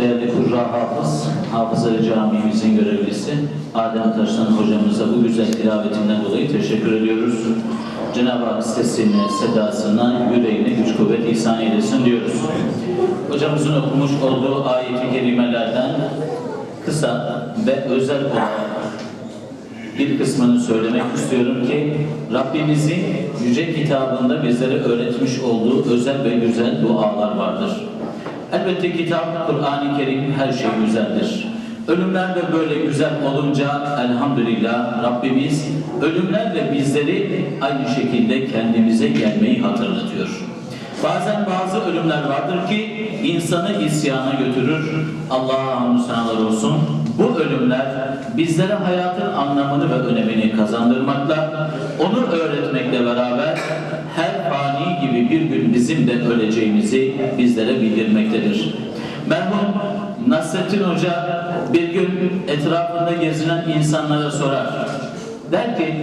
değerli Kurra Hafız, Hafızları Camimizin görevlisi Adem Taşlan hocamıza bu güzel tilavetinden dolayı teşekkür ediyoruz. Cenab-ı Hak sesine, sedasına, yüreğine güç kuvvet ihsan eylesin diyoruz. Hocamızın okumuş olduğu ayet-i kerimelerden kısa ve özel olarak bir kısmını söylemek istiyorum ki Rabbimizin yüce kitabında bizlere öğretmiş olduğu özel ve güzel dualar vardır. Elbette kitap, Kur'an-ı Kerim her şey güzeldir. Ölümler de böyle güzel olunca elhamdülillah Rabbimiz ölümlerle bizleri aynı şekilde kendimize gelmeyi hatırlatıyor. Bazen bazı ölümler vardır ki insanı isyana götürür. Allah'a senalar olsun. Bu ölümler bizlere hayatın anlamını ve önemini kazandırmakla, onu öğretmekle beraber her fani gibi bir gün bizim de öleceğimizi bizlere bildirmektedir. Merhum Nasrettin Hoca bir gün etrafında gezinen insanlara sorar. Der ki,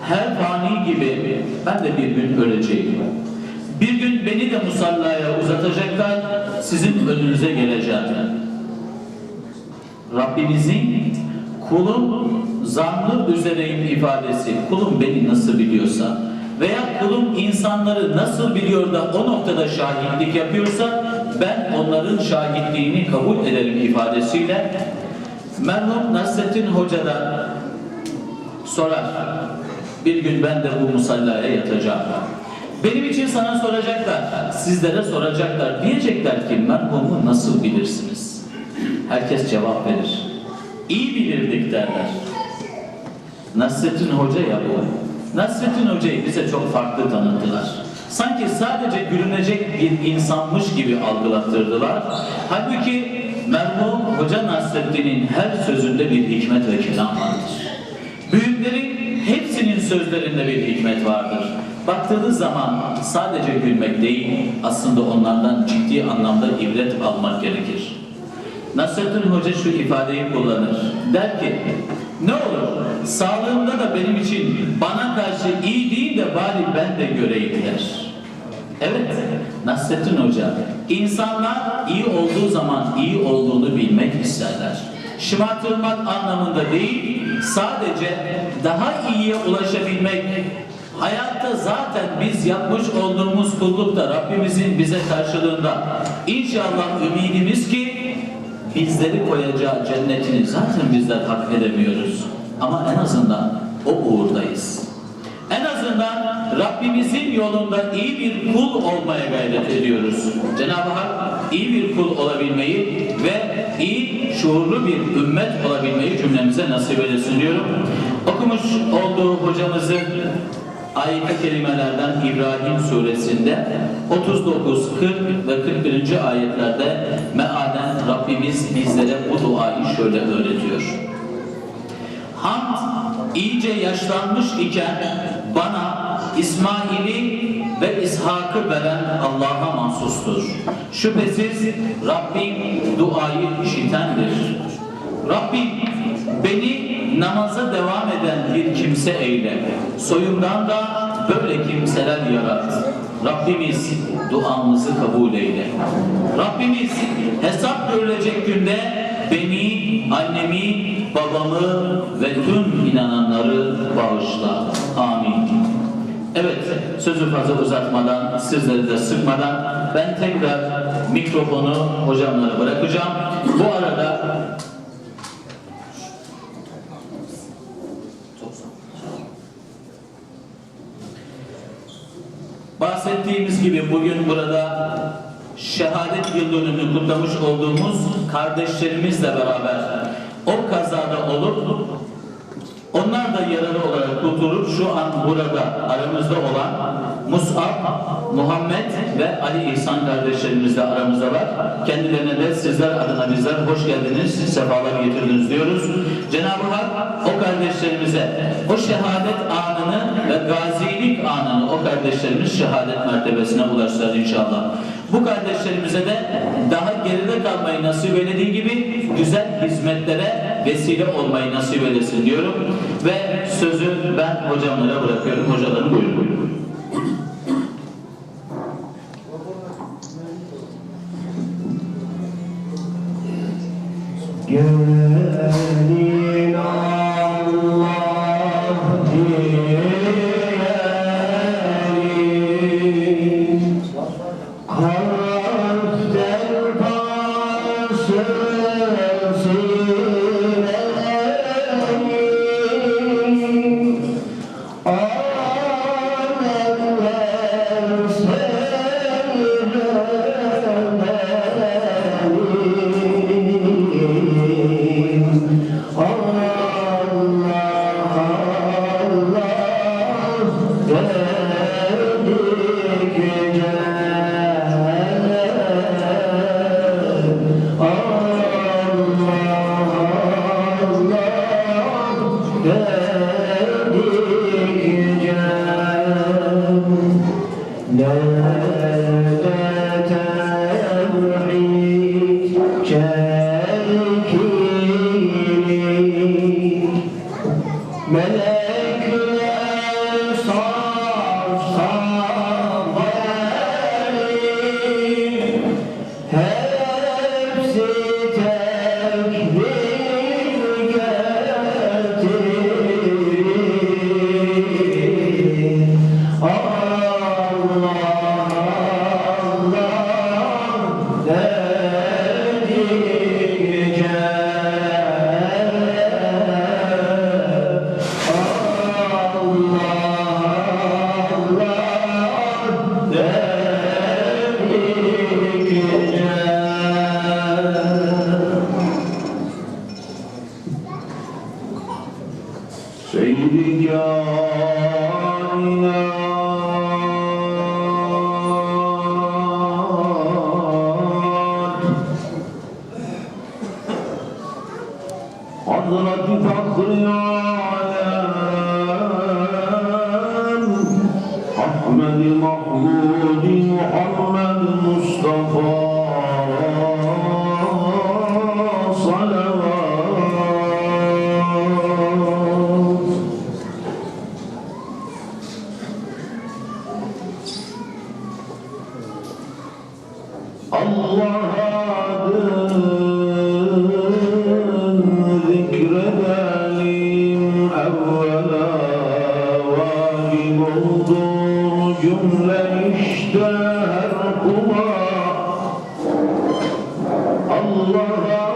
her fani gibi ben de bir gün öleceğim. Bir gün beni de musallaya uzatacaklar, sizin önünüze geleceğim. Rabbimizin kulum zanlı üzereyim ifadesi, kulum beni nasıl biliyorsa veya kulum insanları nasıl biliyor da o noktada şahitlik yapıyorsa ben onların şahitliğini kabul ederim ifadesiyle merhum Nasrettin Hoca da sorar. Bir gün ben de bu musallaya yatacağım. Benim için sana soracaklar, sizlere soracaklar. Diyecekler ki merhumu nasıl bilirsiniz? Herkes cevap verir. İyi bilirdik derler. Nasrettin Hoca ya bu. Nasrettin Hoca'yı bize çok farklı tanıttılar. Sanki sadece gülünecek bir insanmış gibi algılattırdılar. Halbuki merhum Hoca Nasrettin'in her sözünde bir hikmet ve kelam vardır. Büyüklerin hepsinin sözlerinde bir hikmet vardır. Baktığınız zaman sadece gülmek değil, aslında onlardan ciddi anlamda ibret almak gerekir. Nasrettin Hoca şu ifadeyi kullanır. Der ki, ne olur sağlığımda da benim için bana karşı iyi değil de bari ben de göreyim der. Evet, Nasrettin Hoca, insanlar iyi olduğu zaman iyi olduğunu bilmek isterler. Şımartılmak anlamında değil, sadece daha iyiye ulaşabilmek, hayatta zaten biz yapmış olduğumuz kullukta Rabbimizin bize karşılığında inşallah ümidimiz ki bizleri koyacağı cennetini zaten bizler hak edemiyoruz. Ama en azından o uğurdayız. En azından Rabbimizin yolunda iyi bir kul olmaya gayret ediyoruz. Cenab-ı Hak iyi bir kul olabilmeyi ve iyi şuurlu bir ümmet olabilmeyi cümlemize nasip eylesin diyorum. Okumuş olduğu hocamızın ayet-i kerimelerden İbrahim suresinde 39, 40 ve 41. ayetlerde Rabbimiz bizlere bu duayı şöyle öğretiyor. Hamd iyice yaşlanmış iken bana İsmail'i ve İshak'ı veren Allah'a mahsustur. Şüphesiz Rabbim duayı işitendir. Rabbim beni namaza devam eden bir kimse eyle. Soyumdan da böyle kimseler yarat. Rabbimiz duamızı kabul eyle. Rabbimiz hesap görülecek günde beni, annemi, babamı ve tüm inananları bağışla. Amin. Evet, sözü fazla uzatmadan, sizleri de sıkmadan ben tekrar mikrofonu hocamlara bırakacağım. Bu arada Bahsettiğimiz gibi bugün burada şehadet yıl dönümünü kutlamış olduğumuz kardeşlerimizle beraber o kazada olup onlar da yaralı olarak kurtulup şu an burada aramızda olan Mus'ab, Muhammed ve Ali İhsan kardeşlerimiz de aramızda var. Kendilerine de sizler adına bizler hoş geldiniz, sefalar getirdiniz diyoruz. Cenab-ı Hak o kardeşlerimize o şehadet anını ve gazilik anını o kardeşlerimiz şehadet mertebesine ulaştılar inşallah. Bu kardeşlerimize de daha geride kalmayı nasip eylediği gibi güzel hizmetlere vesile olmayı nasip eylesin diyorum. Ve sözü ben hocamlara bırakıyorum. Hocalarım buyurun. Gelin Yeah. Allah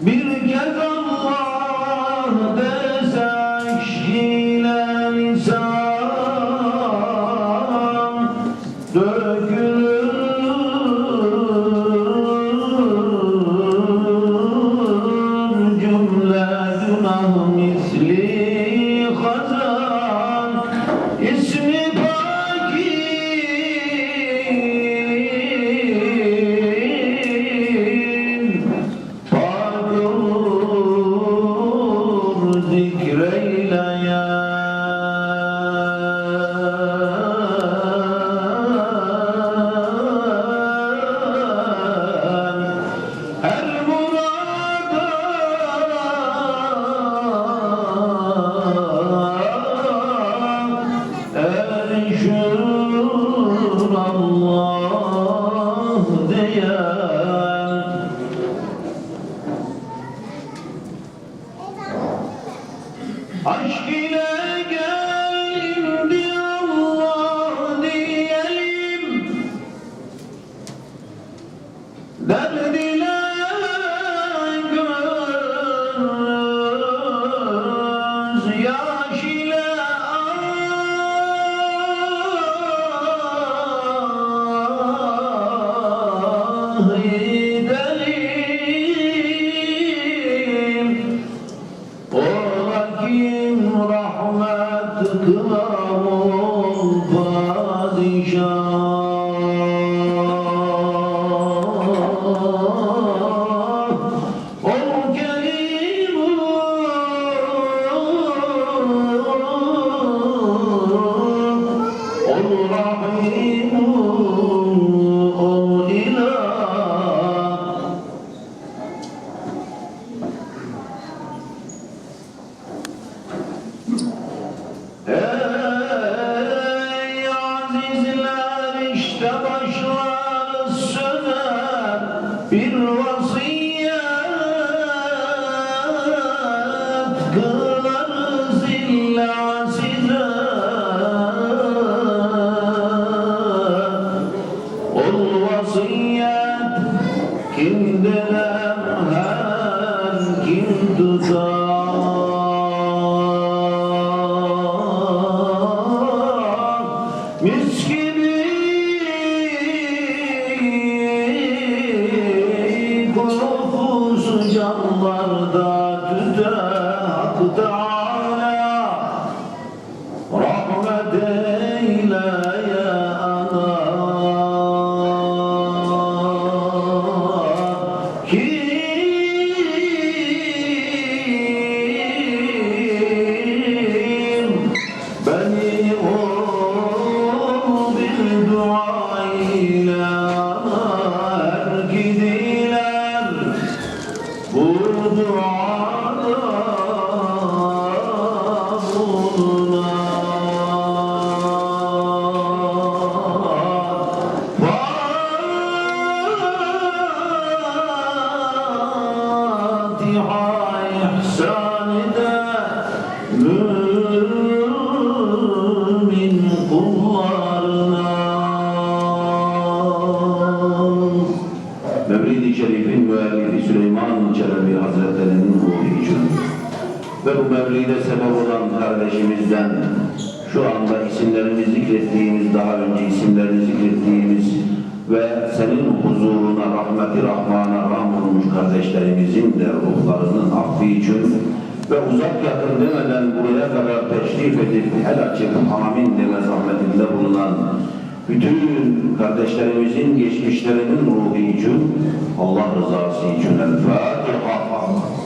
Bir kez Allah mevlide sebep olan kardeşimizden şu anda isimlerini zikrettiğimiz, daha önce isimlerini zikrettiğimiz ve senin huzuruna, rahmeti rahmana ram olmuş kardeşlerimizin de ruhlarının affı için ve uzak yakın demeden buraya kadar teşrif edip el açıp amin deme zahmetinde bulunan bütün kardeşlerimizin geçmişlerinin ruhu için Allah rızası için El Fatiha.